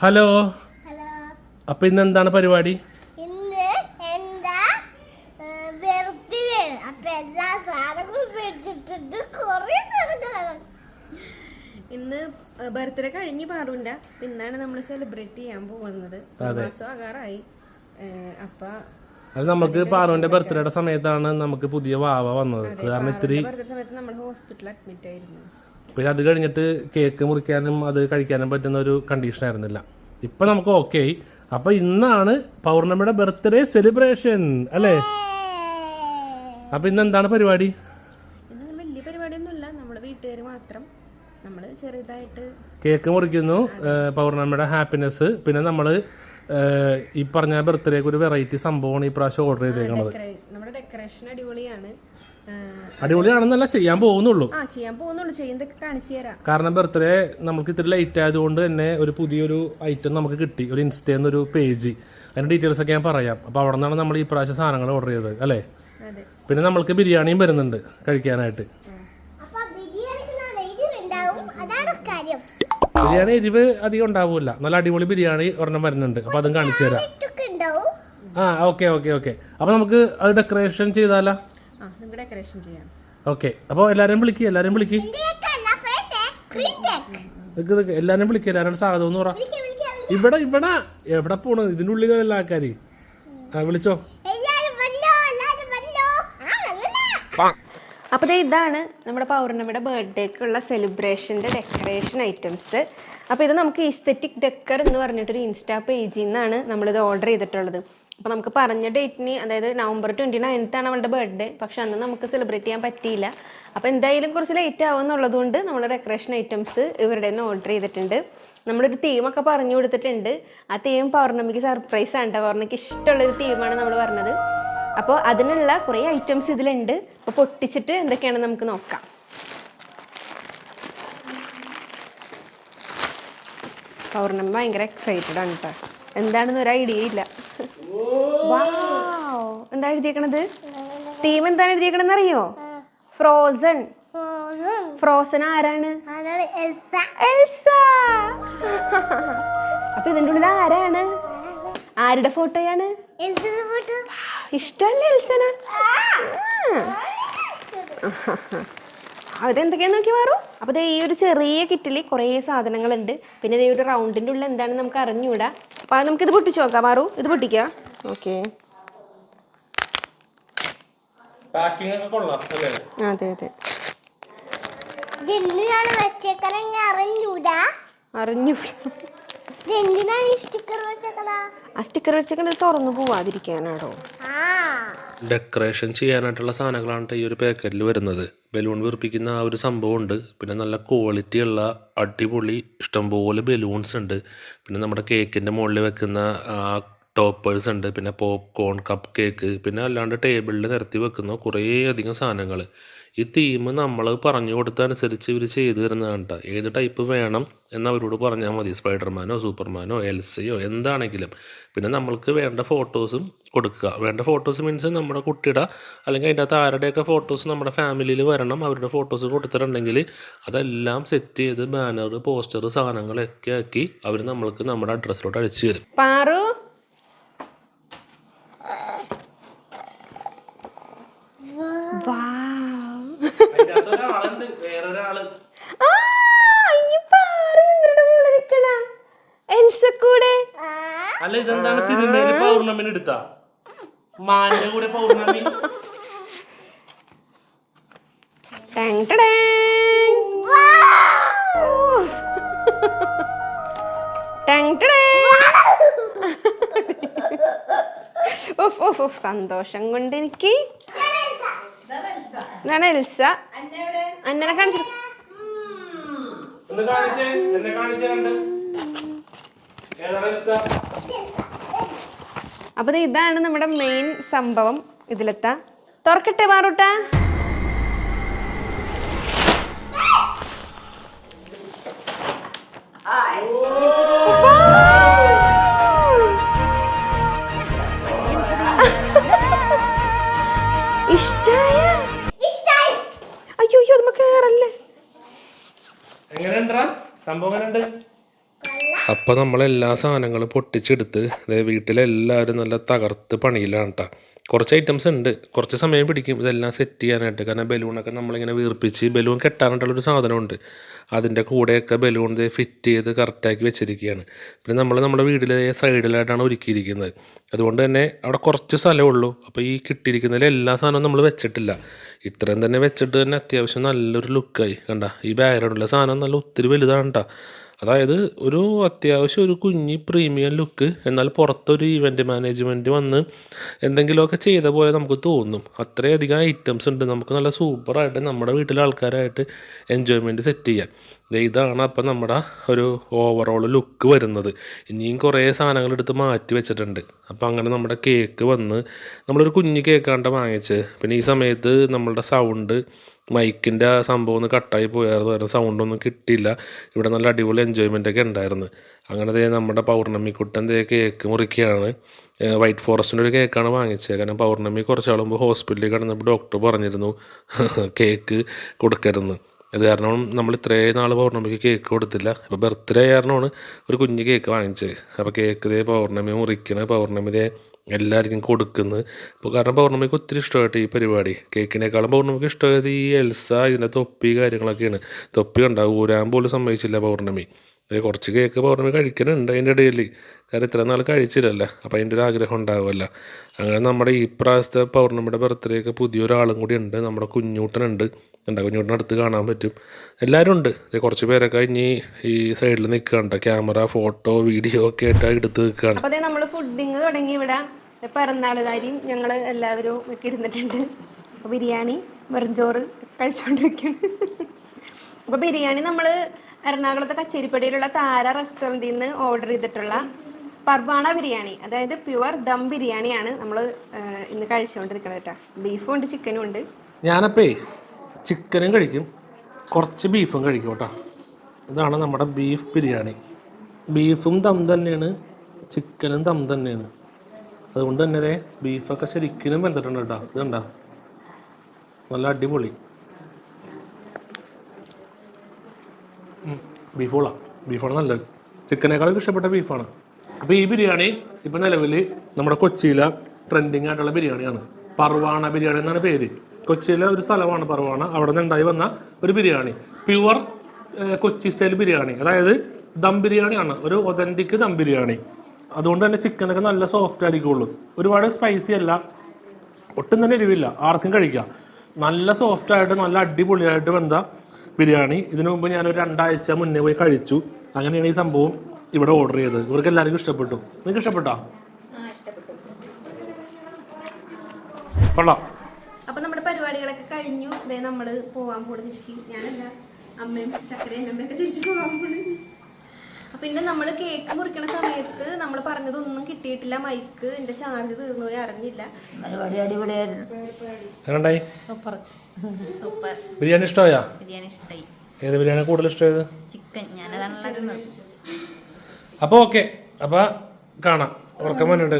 Hello. Hello. അപ്പൊ ഇന്ന് എന്താണ് പരിപാടി? ഇന്ന് എന്താ ബർത്ത്ഡേ അപ്പൊ എല്ലാ സാധനങ്ങളും മേടിച്ചിട്ടുണ്ട്. കുറെ സാധനങ്ങളാണ്. ഇന്ന് ബർത്ത്ഡേ കഴിഞ്ഞ് പാറുണ്ട ഇന്നാണ് നമ്മൾ സെലിബ്രേറ്റ് ചെയ്യാൻ പോകുന്നത്. മാസം ആകാറായി. അപ്പൊ അത് നമുക്ക് പാറുവിന്റെ ബർത്ത്ഡേയുടെ സമയത്താണ് നമുക്ക് പുതിയ വാവ വന്നത്. കാരണം ഇത്തിരി സമയത്ത് നമ്മൾ ഹോസ്പിറ്റലിൽ അഡ്മിറ്റ് ആയിരുന്നു. പിന്നെ അത് കഴിഞ്ഞിട്ട് കേക്ക് മുറിക്കാനും അത് കഴിക്കാനും പറ്റുന്ന ഒരു കണ്ടീഷൻ ആയിരുന്നില്ല. ഇപ്പൊ നമുക്ക് ഓക്കെ ആയി അപ്പൊ ഇന്നാണ് പൗർണമിയുടെ ബർത്ത്ഡേ സെലിബ്രേഷൻ അല്ലേ? അപ്പൊ ഇന്ന് എന്താണ് പരിപാടി? വലിയ പരിപാടിയൊന്നുമില്ല. വീട്ടുകാർ മാത്രം നമ്മൾ ചെറുതായിട്ട് കേക്ക് മുറിക്കുന്നു പൗർണമിയുടെ ഹാപ്പിനെസ് പിന്നെ നമ്മൾ ഏഹ് ഈ പറഞ്ഞ ബർത്ത്ഡേക്ക് ഒരു വെറൈറ്റി സംഭവമാണ് ഈ പ്രാവശ്യം ഓർഡർ ചെയ്തേക്കുന്നത് നമ്മുടെ ഡെക്കറേഷൻ അടിപൊളിയാണ്. അടിപൊളിയാണെന്നല്ല ചെയ്യാൻ പോകുന്നുള്ളൂ. ആ ചെയ്യാൻ പോകുന്നുള്ളൂ. ചെയ്യുന്നതൊക്കെ കാണിച്ചു തരാം. കാരണം ബർത്ത്ഡേ നമുക്ക് ഇത്തിരി ലൈറ്റ് ആയതുകൊണ്ട് തന്നെ ഒരു പുതിയൊരു ഐറ്റം നമുക്ക് കിട്ടി. ഒരു ഇൻസ്റ്റയിൽ ഒരു പേജ് അതിന്റെ ഡീറ്റെയിൽസ് ഒക്കെ ഞാൻ പറയാം. അപ്പോൾ അവിടെ നിന്നാണ് നമ്മൾ ഈ പ്രാവശ്യം സാധനങ്ങൾ ഓർഡർ ചെയ്തത് അല്ലേ? അതെ. പിന്നെ നമ്മൾക്ക് ബിരിയാണിയും വരുന്നുണ്ട് കഴിക്കാനായിട്ട്. അപ്പൊ ബിരിയാണിക്ക് നല്ല എരിവുണ്ടാവും അതാണ് കാര്യം. ബിരിയാണി എരിവ് അധികം ഉണ്ടാവില്ല. നല്ല അടിപൊളി ബിരിയാണി ഒരെണ്ണം വരുന്നുണ്ട്. അപ്പോൾ അതും കാണിച്ചു തരാം. ആ ഓക്കെ ഓക്കെ ഓക്കെ അപ്പോൾ നമുക്ക് അത് ഡെക്കറേഷൻ ചെയ്താലോ? ഡെക്കറേഷൻ ചെയ്യാം. ഓക്കെ അപ്പോൾ എല്ലാവരും വിളിക്ക് എല്ലാവരും വിളിക്ക്. എല്ലാരും വിളിക്ക് എല്ലാരും എല്ലാവരും എല്ലാവരും സ്വാഗതം എന്ന് പറ. ഇവിടെ ഇവിടെ എവിടെ പോണ്? ഇതിന്റെ ഉള്ളിലല്ല ആൾക്കാർ ആ വിളിച്ചോ. എല്ലാരും വന്നോ എല്ലാരും വന്നോ. ആ വന്നോ അപ്പോൾ ദേ ഇതാണ് നമ്മുടെ പൗർണമിയുടെ ബർത്ത്ഡേക്കുള്ള സെലിബ്രേഷന്റെ ഡെക്കറേഷൻ ഐറ്റംസ് അപ്പോൾ ഇത് നമുക്ക് ഇസ്തെറ്റിക് ഡെക്കർ എന്ന് പറഞ്ഞിട്ടൊരു ഇൻസ്റ്റാ പേജിൽ നിന്നാണ് നമ്മളിത് ഓർഡർ ചെയ്തിട്ടുള്ളത്. അപ്പോൾ നമുക്ക് പറഞ്ഞ ഡേറ്റിന് അതായത് നവംബർ ട്വന്റി നയൻത്താണ് അവളുടെ ബർത്ത്ഡേ പക്ഷെ അന്ന് നമുക്ക് സെലിബ്രേറ്റ് ചെയ്യാൻ പറ്റിയില്ല. അപ്പോൾ എന്തായാലും കുറച്ച് ലേറ്റ് ആവും എന്നുള്ളതുകൊണ്ട് നമ്മൾ ഡെക്കറേഷൻ ഐറ്റംസ് ഇവരുടെ നിന്ന് ഓർഡർ ചെയ്തിട്ടുണ്ട്. നമ്മളൊരു തീമൊക്കെ പറഞ്ഞു കൊടുത്തിട്ടുണ്ട്. ആ തീം പൗർണമിക്ക് സർപ്രൈസ് ആണ് പൗർണമിക്ക് ഇഷ്ടമുള്ളൊരു തീമാണ് നമ്മൾ പറഞ്ഞത്. അപ്പോൾ അതിനുള്ള കുറേ ഐറ്റംസ് ഇതിലുണ്ട്. അപ്പോൾ പൊട്ടിച്ചിട്ട് എന്തൊക്കെയാണെന്ന് നമുക്ക് നോക്കാം. പൗർണമി ഭയങ്കര എക്സൈറ്റഡ് ആണ് കേട്ടോ എന്താണെന്നൊരു ഐഡിയ ഇല്ല. എന്താ എഴുതിയേക്കണത്? തീം എന്താണ് എഴുതിയേക്കണെന്ന് അറിയോ ഫ്രോസൺ ഫ്രോസൺ ആരാണ്? എൽസ അപ്പൊ ഇതിന്റെ ഉള്ളിൽ ആരാണ്? ആരുടെ ഫോട്ടോയാണ്? ഇഷ്ടല്ലേ എൽസന? അവരെന്തൊക്കെയാന്ന് നോക്കി മാറും? അപ്പോൾ ഈ ഒരു ചെറിയ കിറ്റിൽ കുറേ സാധനങ്ങളുണ്ട്. പിന്നെ ഈ ഒരു റൗണ്ടിന്റെ ഉള്ളിൽ എന്താണെന്ന് നമുക്ക് അറിഞ്ഞൂടാ അപ്പോൾ അത് ഇത് പൊട്ടിച്ച് നോക്കാം. മാറു ഇത് പൊട്ടിക്കാം. ഓക്കെ. അതെ അതെ. അറിഞ്ഞൂടാ. അറിഞ്ഞൂടാ. ആ സ്റ്റിക്കർ വെച്ചേക്കണത് തുറന്നു പോവാതിരിക്കാനാണോ ആ. ഡെക്കറേഷൻ ചെയ്യാനായിട്ടുള്ള സാധനങ്ങളാണ് ഈ ഒരു പാക്കറ്റിൽ വരുന്നത്. ബലൂൺ വീർപ്പിക്കുന്ന ആ ഒരു സംഭവം ഉണ്ട് പിന്നെ നല്ല ക്വാളിറ്റി ഉള്ള അടിപൊളി ഇഷ്ടംപോലെ ബലൂൺസ് ഉണ്ട്. പിന്നെ നമ്മുടെ കേക്കിന്റെ മുകളിൽ വെക്കുന്ന ആ ടോപ്പേഴ്സ് ഉണ്ട് പിന്നെ പോപ്കോൺ കപ്പ് കേക്ക് പിന്നെ അല്ലാണ്ട് ടേബിളിൽ നിരത്തി വെക്കുന്ന കുറേ അധികം സാധനങ്ങൾ ഈ തീം നമ്മൾ പറഞ്ഞു കൊടുത്തനുസരിച്ച് ഇവർ ചെയ്തു തരുന്നതാണ് കേട്ടോ. ഏത് ടൈപ്പ് വേണം എന്നവരോട് പറഞ്ഞാൽ മതി. സ്പൈഡർമാനോ സൂപ്പർമാനോ എൽസിയോ എന്താണെങ്കിലും. പിന്നെ നമ്മൾക്ക് വേണ്ട ഫോട്ടോസും കൊടുക്കുക. വേണ്ട ഫോട്ടോസ് മീൻസ് നമ്മുടെ കുട്ടിയുടെ അല്ലെങ്കിൽ അതിന്റെ അകത്ത് ആരുടെയൊക്കെ ഫോട്ടോസ് നമ്മുടെ ഫാമിലിയിൽ വരണം അവരുടെ ഫോട്ടോസ് കൊടുത്തിട്ടുണ്ടെങ്കിൽ അതെല്ലാം സെറ്റ് ചെയ്ത് ബാനർ പോസ്റ്റർ സാധനങ്ങളൊക്കെ ആക്കി അവർ നമ്മൾക്ക് നമ്മുടെ അഡ്രസ്സിലോട്ട് അടിച്ചു തരും പാറു ആ, ഈ പാറു ഇവരുടെ മുകളിൽ നിൽക്കണ. ആ അല്ല ഇതെന്താണ് സിനിമയിൽ പൗർണമിന് എടുത്ത? മാനിന്റെ കൂടെ പൗർണമി. സന്തോഷം കൊണ്ട് എനിക്ക്. ഇതാണ് എൽസ. അന്നെ കാണിച്ചു. എന്നെ കാണിച്ചേ കണ്ട് ഏതാണ് എൽസ? അപ്പൊ ഇതാണ് നമ്മുടെ മെയിൻ സംഭവം ഇതിലെത്താ. തുറക്കട്ടെ മാറൂട്ട? ഇഷ്ടായ? ഇഷ്ടായി. അയ്യോ അയ്യോ നമുക്ക് കേറല്ലേ? എങ്ങനെയുണ്ടാ സംഭവം എങ്ങനെയുണ്ട്? അപ്പോൾ നമ്മളെല്ലാ സാധനങ്ങളും പൊട്ടിച്ചെടുത്ത് വീട്ടിലെല്ലാവരും നല്ല തകർത്ത് പണിയിലാണ് കേട്ടോ കുറച്ച് ഐറ്റംസ് ഉണ്ട്. കുറച്ച് സമയം പിടിക്കും ഇതെല്ലാം സെറ്റ് ചെയ്യാനായിട്ട്. കാരണം ബലൂണൊക്കെ നമ്മളിങ്ങനെ വീർപ്പിച്ച് ബലൂൺ കെട്ടാനായിട്ടുള്ളൊരു സാധനമുണ്ട്. അതിന്റെ കൂടെയൊക്കെ ബലൂൺ ഫിറ്റ് ചെയ്ത് കറക്റ്റാക്കി വെച്ചിരിക്കുകയാണ്. പിന്നെ നമ്മൾ നമ്മുടെ വീടിലെ സൈഡിലായിട്ടാണ് ഒരുക്കിയിരിക്കുന്നത്. അതുകൊണ്ട് തന്നെ അവിടെ കുറച്ച് സ്ഥലമുള്ളൂ അപ്പോൾ ഈ കിട്ടിയിരിക്കുന്നതിൽ എല്ലാ സാധനവും നമ്മൾ വെച്ചിട്ടില്ല. ഇത്രയും തന്നെ വെച്ചിട്ട് തന്നെ അത്യാവശ്യം നല്ലൊരു ലുക്കായി കണ്ട? ഈ ബാക്ക്ഗ്രൗണ്ടിലെ സാധനം നല്ല ഒത്തിരി വലുതാണ് കേട്ടോ അതായത് ഒരു അത്യാവശ്യം ഒരു കുഞ്ഞി പ്രീമിയം ലുക്ക് എന്നാൽ പുറത്തൊരു ഇവന്റ് മാനേജ്മെന്റ് വന്ന് എന്തെങ്കിലുമൊക്കെ ചെയ്ത പോലെ നമുക്ക് തോന്നും. അത്രയധികം ഐറ്റംസ് ഉണ്ട്. നമുക്ക് നല്ല സൂപ്പറായിട്ട് നമ്മുടെ വീട്ടിലെ ആൾക്കാരായിട്ട് എൻജോയ്മെന്റ് സെറ്റ് ചെയ്യാൻ. ഇതാണ് അപ്പം നമ്മുടെ ഒരു ഓവറോൾ ലുക്ക് വരുന്നത്. ഇനിയും കുറേ സാധനങ്ങൾ എടുത്ത് മാറ്റി വെച്ചിട്ടുണ്ട്. അപ്പോൾ അങ്ങനെ നമ്മുടെ കേക്ക് വന്ന് നമ്മളൊരു കുഞ്ഞ് കേക്കാണ്ട് വാങ്ങിച്ച്. പിന്നെ ഈ സമയത്ത് നമ്മളുടെ സൗണ്ട് മൈക്കിന്റെ ആ സംഭവം ഒന്ന് കട്ടായി പോയായിരുന്നു. കാരണം സൗണ്ടൊന്നും കിട്ടിയില്ല. ഇവിടെ നല്ല അടിപൊളി എൻജോയ്മെന്റ് ഒക്കെ ഉണ്ടായിരുന്നു. അങ്ങനെ ദേ നമ്മുടെ പൗർണമി കുട്ടൻ ദേ കേക്ക് മുറിക്കുകയാണ്. വൈറ്റ് ഫോറസ്റ്റിന്റെ ഒരു കേക്കാണ് വാങ്ങിച്ചത്. കാരണം പൗർണമി കുറച്ച് മുമ്പ് ഹോസ്പിറ്റലിൽ കിടന്നപ്പോൾ ഡോക്ടർ പറഞ്ഞിരുന്നു കേക്ക് കൊടുക്കരുതെന്ന് അത് കാരണം നമ്മൾ ഇത്രയും നാൾ പൗർണമിക്ക് കേക്ക് കൊടുത്തില്ല. അപ്പോൾ ബർത്ത്ഡേ കാരണമാണ് ഒരു കുഞ്ഞ് കേക്ക് വാങ്ങിച്ചത്. അപ്പോൾ കേക്ക് ദേ പൗർണമി മുറിക്കണ. പൗർണമി ദേ എല്ലാവർക്കും കൊടുക്കുന്നത്. ഇപ്പോൾ കാരണം പൗർണമിക്ക് ഒത്തിരി ഇഷ്ടമായിട്ട് ഈ പരിപാടി. കേക്കിനേക്കാളും പൗർണമിക്ക് ഇഷ്ടമായത് ഈ എൽസ ഇതിന്റെ തൊപ്പി കാര്യങ്ങളൊക്കെയാണ്. തൊപ്പി ഉണ്ടാവും ഊരാൻ പോലും സമ്മതിച്ചില്ല പൗർണമി. കുറച്ച് കേക്ക് പൗർണമി കഴിക്കുന്നുണ്ട് അതിന്റെ ഇടയിൽ. കാരണം ഇത്ര നാൾ കഴിച്ചില്ലല്ല. അപ്പോൾ അതിന്റെ ഒരു ആഗ്രഹം ഉണ്ടാവുമല്ലോ. അങ്ങനെ നമ്മുടെ ഈ പ്രാവശ്യത്തെ പൗർണമിയുടെ ബർത്ത്ഡേക്ക് പുതിയൊരാളും കൂടി ഉണ്ട്. നമ്മുടെ കുഞ്ഞൂട്ടനുണ്ട്. ഉണ്ട് കുഞ്ഞൂട്ടൻ അടുത്ത് കാണാൻ പറ്റും. എല്ലാവരും ഉണ്ട്. കുറച്ച് പേരൊക്കെ ഇനി ഈ സൈഡിൽ നിൽക്കുകയുണ്ട് ക്യാമറ ഫോട്ടോ വീഡിയോ ഒക്കെ ആയിട്ട് എടുത്ത് നിൽക്കുകയാണ്. അപ്പോൾ നമ്മൾ ഫുഡിങ് തുടങ്ങി ഇവിടെ. പിറന്നാളുകാരിയും ഞങ്ങൾ എല്ലാവരും ഇരുന്നിട്ടുണ്ട്. ബിരിയാണി ബിരിയാണി വെറുംചോറ് കഴിച്ചുകൊണ്ടിരിക്കുകയാണ് അപ്പോൾ ബിരിയാണി നമ്മൾ എറണാകുളത്തെ കച്ചേരിപ്പടിയിലുള്ള താര റെസ്റ്റോറന്റിൽ നിന്ന് ഓർഡർ ചെയ്തിട്ടുള്ള പർവാണ ബിരിയാണി അതായത് പ്യുവർ ദം ബിരിയാണിയാണ് നമ്മൾ ഇന്ന് കഴിച്ചുകൊണ്ടിരിക്കുന്നത് കേട്ടോ ബീഫും ഉണ്ട് ചിക്കനും ഉണ്ട്. ഞാനപ്പേ ചിക്കനും കഴിക്കും. കുറച്ച് ബീഫും കഴിക്കും കേട്ടോ. ഇതാണ് നമ്മുടെ ബീഫ് ബിരിയാണി. ബീഫും ദം തന്നെയാണ് ചിക്കനും ദം തന്നെയാണ്. അതുകൊണ്ട് തന്നെ ബീഫൊക്കെ ശരിക്കും വെന്തിട്ടുണ്ട് കേട്ടോ ഇതുണ്ടോ നല്ല അടിപൊളി. ബീഫ് കൊള്ളാം ബീഫാണ് നല്ലത്. ചിക്കനേക്കാളും ഇഷ്ടപ്പെട്ട ബീഫാണ്. അപ്പോൾ ഈ ബിരിയാണി ഇപ്പോൾ നിലവിൽ നമ്മുടെ കൊച്ചിയിലെ ട്രെൻഡിങ് ആയിട്ടുള്ള ബിരിയാണിയാണ്. പർവാണ ബിരിയാണി എന്നാണ് പേര്. കൊച്ചിയിലെ ഒരു സ്ഥലമാണ് പർവാണ. അവിടെ നിന്ന് ഉണ്ടായി വന്ന ഒരു biryani. Pure Kochi style biryani. അതായത് ദം ബിരിയാണിയാണ്. ഒരു ഒതന്റിക് ദം ബിരിയാണി. അതുകൊണ്ട് തന്നെ ചിക്കനൊക്കെ നല്ല സോഫ്റ്റ് ആയിരിക്കുള്ളൂ. ഒരുപാട് സ്പൈസി അല്ല. ഒട്ടും തന്നെ എരിവില്ല. ആർക്കും കഴിക്കാം. നല്ല സോഫ്റ്റായിട്ട് നല്ല അടിപൊളിയായിട്ട് വെന്ത ബിരിയാണി. ഇതിനു മുമ്പ് ഞാനൊരു രണ്ടാഴ്ച മുന്നേ പോയി കഴിച്ചു. അങ്ങനെയാണ് ഈ സംഭവം ഇവിടെ ഓർഡർ ചെയ്തത്. ഇവർക്ക് എല്ലാവർക്കും ഇഷ്ടപ്പെട്ടു. നിങ്ങൾക്ക് ഇഷ്ടപ്പെട്ടോ? കൊള്ളാം. അപ്പോൾ നമ്മുടെ പരിപാടികളൊക്കെ കഴിഞ്ഞു. നമ്മൾ പോവാൻ പോണ് തിരിച്ച്. ഞാനല്ല അമ്മയും ചക്കരയും അമ്മയൊക്കെ തിരിച്ചു പോവാൻ പോണ്. അപ്പൊ പിന്നെ നമ്മൾ കേക്ക് മുറിക്കുന്ന സമയത്ത് നമ്മൾ പറഞ്ഞതൊന്നും കിട്ടിയിട്ടില്ല മൈക്ക് എന്റെ ചാർജ് തീർന്നു പോയി അറിഞ്ഞില്ല. പരിപാടി അടിപൊളിയായിരുന്നു. എങ്ങനെയുണ്ടായി? സൂപ്പർ. സൂപ്പർ. ബിരിയാണി ഇഷ്ടമായാ? ബിരിയാണി ഇഷ്ടമായി ഏത് ബിരിയാണി കൂടുതൽ ഇഷ്ടമായത്? ചിക്കൻ. ഞാനതാണല്ലോ അപ്പോൾ ഓക്കെ അപ്പോൾ കാണാം. ഉറക്കം വന്നിട്ടുണ്ട്.